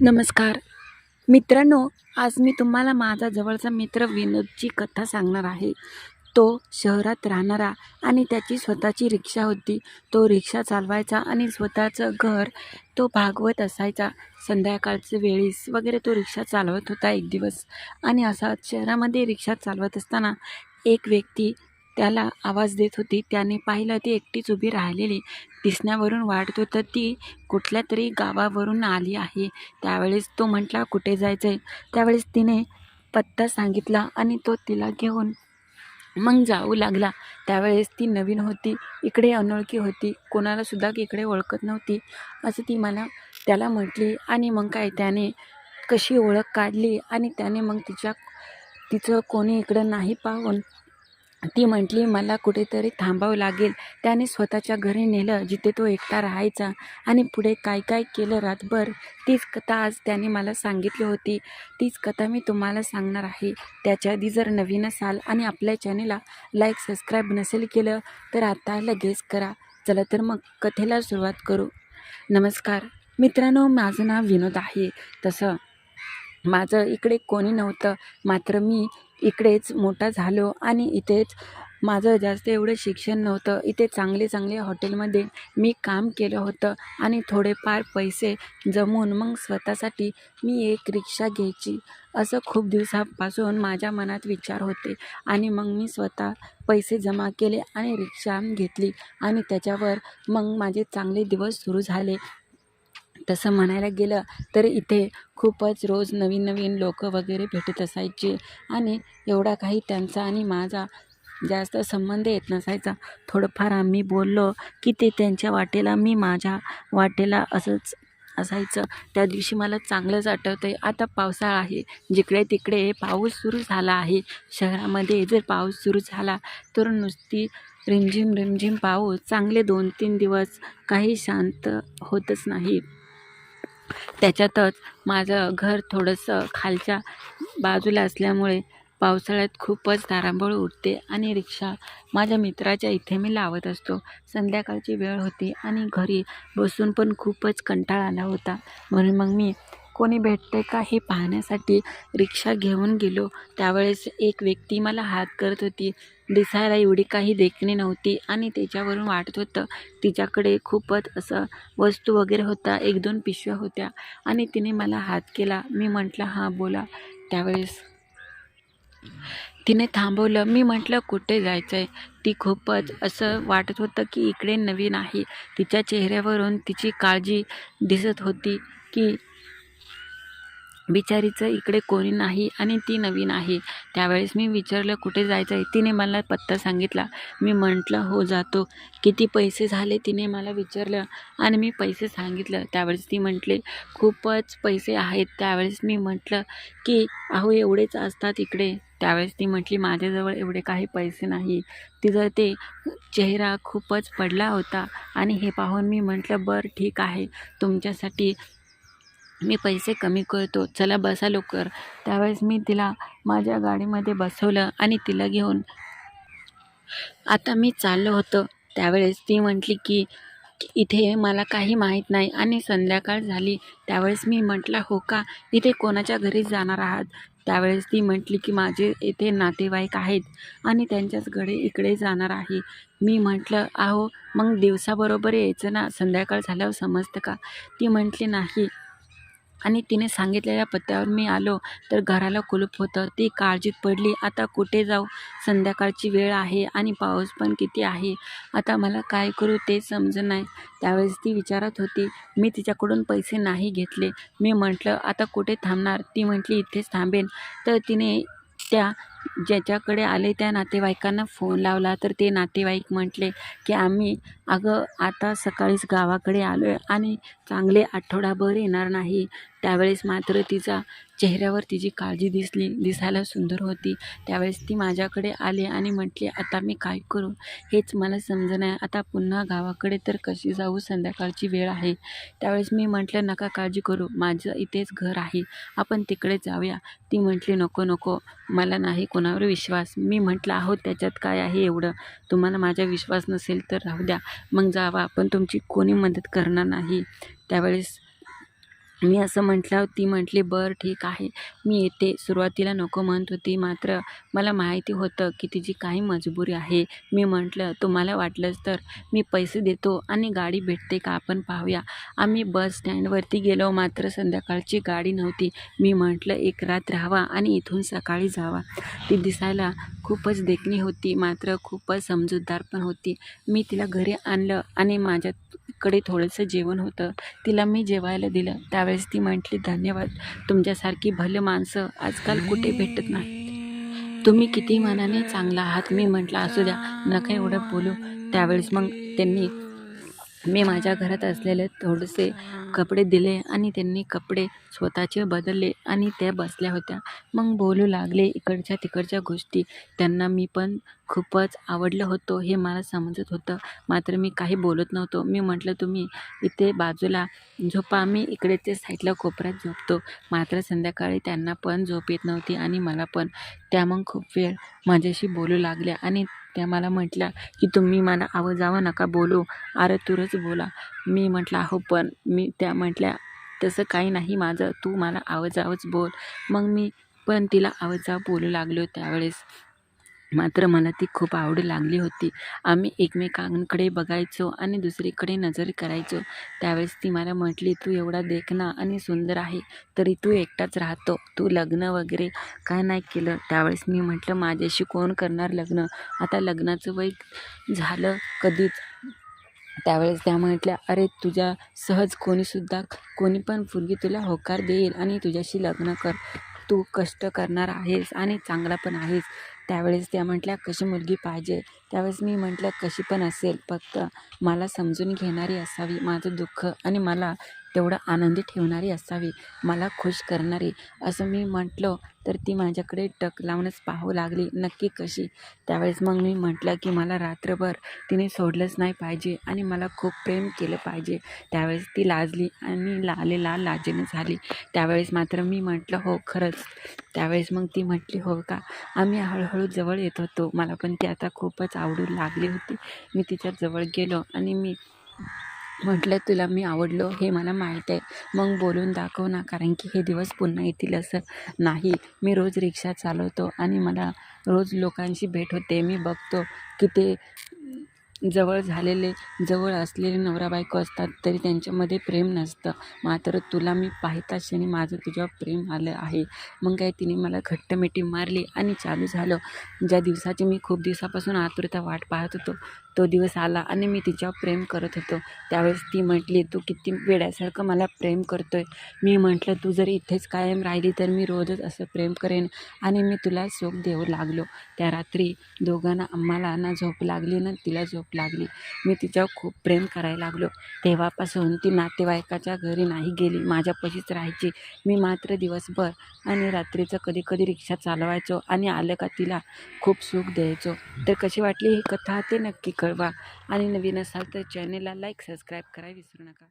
नमस्कार. मित्रांनो आज मी तुम्हाला माझा जवळचा मित्र विनोदची कथा सांगणार आहे. तो शहरात राहणारा आणि त्याची स्वतःची रिक्षा होती. तो रिक्षा चालवायचा आणि स्वतःचं घर तो भागवत असायचा. संध्याकाळच्या वेळीस वगैरे तो रिक्षा चालवत होता एक दिवस. आणि असा शहरामध्ये रिक्षा चालवत असताना एक व्यक्ती त्याला आवाज देत होती. त्याने पाहिलं ती एकटीच उभी राहिलेली. दिसण्यावरून वाटत होतं ती कुठल्या तरी गावावरून आली आहे. त्यावेळेस तो म्हटला कुठे जायचं आहे त्यावेळेस तिने पत्ता सांगितला आणि तो तिला घेऊन मग जाऊ लागला. त्यावेळेस ती नवीन होती. इकडे अनोळखी होती. कोणालासुद्धा इकडे ओळखत नव्हती. असं ती मला त्याला म्हटली आणि मग काय त्याने कशी ओळख काढली आणि त्याने मग तिच्या तिचं कोणी इकडं नाही पाहून ती म्हटली मला कुठेतरी थांबावं लागेल. त्याने स्वतःच्या घरी नेलं जिथे तो एकटा राहायचा. आणि पुढे काय काय केलं रातभर तीच कथा आज त्याने मला सांगितली होती. तीच कथा मी तुम्हाला सांगणार आहे. त्याच्या आधी जर नवीन असाल आणि आपल्या चॅनेलला लाईक सबस्क्राईब नसेल केलं तर आता लगेच करा. चला तर मग कथेला सुरुवात करू. नमस्कार. मित्रांनो माझं नाव विनोद आहे. तसं माझं इकडे कोणी नव्हतं. मात्र मी इकडेच मोठा झालो आणि इथेच माझं जास्त एवढं शिक्षण नव्हतं. इथे चांगले चांगले हॉटेलमध्ये मी काम केलं होतं आणि थोडेफार पैसे जमवून मग स्वतःसाठी मी एक रिक्षा घ्यायची. असं खूप दिवसापासून माझ्या मनात विचार होते आणि मग मी स्वतः पैसे जमा केले आणि रिक्षा घेतली आणि त्याच्यावर मग माझे चांगले दिवस सुरू झाले. तसं म्हणायला गेलं तर इथे खूपच रोज नवीन नवीन लोक वगैरे भेटत असायचे आणि एवढा काही त्यांचा आणि माझा जास्त संबंध येत नसायचा. थोडंफार आम्ही बोललो की ते त्यांच्या वाटेला मी माझ्या वाटेला असंच असायचं. त्या दिवशी मला चांगलंच आठवतं आहे आता पावसाळा आहे. जिकडे तिकडे पाऊस सुरू झाला आहे. शहरामध्ये जर पाऊस सुरू झाला तर नुसती रिमझिम रिमझिम पाऊस चांगले दोन तीन दिवस काही शांत होतच नाही. त्याच्यातच माझं घर थोडंसं खालच्या बाजूला असल्यामुळे पावसाळ्यात खूपच तारांबळ उठते आणि रिक्षा माझ्या मित्राच्या इथे मी लावत असतो. संध्याकाळची वेळ होती आणि घरी बसून पण खूपच कंटाळा आला होता. म्हणून मग मी कोणी भेटते का हे पाहण्यासाठी रिक्षा घेऊन गेलो. त्यावेळेस एक व्यक्ती मला हात करत होती. दिसायला एवढी काही देखणी नव्हती आणि त्याच्यावरून वाटत होतं तिच्याकडे खूपच असं वस्तू वगैरे होता एक दोन पिशव्या होत्या आणि तिने मला हात केला. मी म्हटलं हां बोला. त्यावेळेस तिने थांबवलं. मी म्हटलं कुठे जायचं आहे ती खूपच असं वाटत होतं की इकडे नवीन आहे. तिच्या चेहऱ्यावरून तिची काळजी दिसत होती की बिचारीचं इकडे कोणी नाही आणि ती नवीन आहे. त्यावेळेस मी विचारलं कुठे जायचं आहे तिने मला पत्ता सांगितला. मी म्हटलं हो जातो. किती पैसे झाले? तिने मला विचारलं आणि मी पैसे सांगितलं. त्यावेळेस ती म्हटले खूपच पैसे आहेत. त्यावेळेस मी म्हटलं की अहो एवढेच असतात इकडे. त्यावेळेस ती म्हटली माझ्याजवळ एवढे काही पैसे नाही. तिचं ते चेहरा खूपच पडला होता. आणि हे पाहून मी म्हटलं बरं ठीक आहे. तुमच्यासाठी मी पैसे कमी करतो. चला बसा लवकर. त्यावेळेस मी तिला माझ्या गाडीमध्ये बसवलं आणि तिला घेऊन आता मी चाललो होतो. त्यावेळेस ती म्हटली की इथे मला काही माहीत नाही आणि संध्याकाळ झाली. त्यावेळेस मी म्हटलं हो का? इथे कोणाच्या घरी जाणार आहात? त्यावेळेस ती म्हटली की माझे इथे नातेवाईक आहेत आणि त्यांच्याच घडे इकडे जाणार आहे. मी म्हटलं आहो मग दिवसाबरोबर यायचं ना? संध्याकाळ झाल्यावर समजतं का? ती म्हटली नाही. आणि तिने सांगितलेल्या पत्त्यावर मी आलो तर घराला कुलूप होतं. ती काळजीत पडली. आता कुठे जाऊ? संध्याकाळची वेळ आहे आणि पाऊस पण किती आहे? आता मला काय करू ते समज नाही. त्यावेळेस ती विचारत होती मी तिच्याकडून पैसे नाही घेतले. मी म्हटलं आता कुठे थांबणार? ती म्हटली इथेच थांबेन. तर तिने त्या ज्याच्याकडे आले त्या नातेवाईकांना फोन लावला. तर ते नातेवाईक म्हटले की आम्ही अगं आता सकाळीच गावाकडे आलो आहे आणि चांगले आठवडाभर येणार नाही. त्यावेळेस मात्र तिचा चेहऱ्यावर तिची काळजी दिसली दिसायला सुंदर होती. त्यावेळेस ती माझ्याकडे आली आणि म्हटली आता मी काय करू? हेच मला समजणं आता पुन्हा गावाकडे तर कशी जाऊ? संध्याकाळची वेळ आहे. त्यावेळेस मी म्हटलं नका काळजी करू. माझं इथेच घर आहे. आपण तिकडे जाऊया. ती म्हटली नको नको. मला नाही कोणावर विश्वास? मी म्हटलं आहो त्याच्यात काय आहे एवढं? तुम्हाला माझा विश्वास नसेल तर राहू द्या. मग जावा पण तुमची कोणी मदत करणार नाही. त्यावेळेस मी असं म्हटल्यावर ती म्हटली बरं ठीक आहे. मी येते. सुरुवातीला नको म्हणत होती. मात्र मला माहिती होतं की तिची काही मजबुरी आहे. मी म्हटलं तुम्हाला वाटलंच तर मी पैसे देतो आणि गाडी भेटते का? आपण पाहूया. आम्ही बस स्टँडवरती गेलो. मात्र संध्याकाळची गाडी नव्हती. मी म्हटलं एक रात राहावा आणि इथून सकाळी जावा. ती दिसायला खूपच देखणी होती मात्र खूपच समजूतदार पण होती. मी तिला घरी आणलं आणि माझ्याकडे थोडंसं जेवण होतं. तिला मी जेवायला दिलं. त्यावेळेस ती म्हटली धन्यवाद. तुमच्यासारखी भले माणसं आजकाल कुठे भेटत नाही तुम्ही किती मनाने चांगला आहात. मी म्हटलं असू द्या. नका एवढं बोलू. त्यावेळेस मग त्यांनी मी माझ्या घरात असलेले थोडेसे कपडे दिले आणि त्यांनी कपडे स्वतःचे बदलले आणि त्या बसल्या होत्या. मग बोलू लागले इकडच्या तिकडच्या गोष्टी त्यांना मी पण खूपच आवडलं होतं हे मला समजत होतं. मात्र मी काही बोलत नव्हतो. मी म्हटलं तुम्ही इथे बाजूला झोपा मी इकडे ते साईडला कोपऱ्यात झोपतो. मात्र संध्याकाळी त्यांना पण झोप येत नव्हती आणि मला पण. त्या मग खूप वेळ माझ्याशी बोलू लागल्या आणि त्या मला म्हटल्या की तुम्ही मला आवाजावं नका बोलू अरे तुरच बोला. मी म्हटलं अहो पण मी त्या म्हटल्या तसं काही नाही माझं तू मला आवाजावंच बोल. मग मी पण तिला आवाजावं बोलू लागलो त्यावेळेस. मात्र मला ती खूप आवड लागली होती. आम्ही एकमेकांकडे बघायचो आणि दुसरीकडे नजर करायचो. त्यावेळेस ती मला म्हटली तू एवढा देखणा आणि सुंदर आहे तरी तू एकटाच राहतो. तू लग्न वगैरे काय नाही केलं? त्यावेळेस मी म्हटलं माझ्याशी कोण करणार लग्न? आता लग्नाचं वय झालं कधीच. त्यावेळेस त्या म्हटल्या अरे तुझ्या सहज कोणीसुद्धा कोणी पण पूर्वी तुला होकार देईल आणि तुझ्याशी लग्न कर. तू कष्ट करणार आहेस आणि चांगला पण आहेस. त्यावेळेस त्या म्हटल्या कशी मुलगी पाहिजे? त्यावेळेस मी म्हटलं कशी पण असेल फक्त मला समजून घेणारी असावी. माझं दुःख आणि मला तेवढं आनंदी ठेवणारी असावी मला खुश करणारी. असं मी म्हटलं तर ती माझ्याकडे टक लावूनच पाहू लागली नक्की कशी? त्यावेळेस मग मी म्हटलं की मला रात्रभर तिने सोडलंच नाही पाहिजे आणि मला खूप प्रेम केलं पाहिजे. त्यावेळेस ती लाजली आणि लाले लाल लाजेने झाली. त्यावेळेस मात्र मी म्हटलं हो खरंच. त्यावेळेस मग ती म्हटली हो का? आम्ही हळूहळू जवळ येत होतो. मला पण ती आता खूपच आवडू लागली होती. मी तिच्या जवळ गेलो आणि मी म्हटलं तुला मी आवडलो हे मला माहीत आहे. मग बोलून दाखव ना कारण की हे दिवस पुन्हा येतील असं नाही. मी रोज रिक्षा चालवतो आणि मला रोज लोकांशी भेट होते. मी बघतो की ते जवळ झालेले जवळ असलेले नवरा बायको असतात तरी त्यांच्यामध्ये प्रेम नसतं. मात्र तुला मी पाहता क्षणी माझं तुझ्यावर प्रेम आलं आहे. मग काय तिने मला घट्ट मिठी मारली आणि चालू झालं. ज्या दिवसाची मी खूप दिवसापासून आतुरता वाट पाहत होतो तो दिवस आला आणि मी तिच्यावर प्रेम करत होतो. त्यावेळेस ती म्हटली तू किती वेड्यासारखं मला प्रेम करतोय. मी म्हटलं तू जर इथेच कायम राहिली तर मी रोजच असं प्रेम करेन आणि मी तुला सुख देऊ लागलो. त्या रात्री दोघांना आम्हाला ना झोप लागली ना तिला झोप लागली. मी तिच्यावर खूप प्रेम करायला लागलो. तेव्हापासून ती नातेवाईकाच्या घरी नाही गेली. माझ्यापाशीच राहायची. मी मात्र दिवसभर आणि रात्रीचं कधी कधी रिक्षा चालवायचो आणि आलं का तिला खूप सुख द्यायचो. तर कशी वाटली ही कथा? ते नक्की कळवा. आणि नवीन असाल तर चॅनेलला लाईक सबस्क्राईब करा विसरू नका.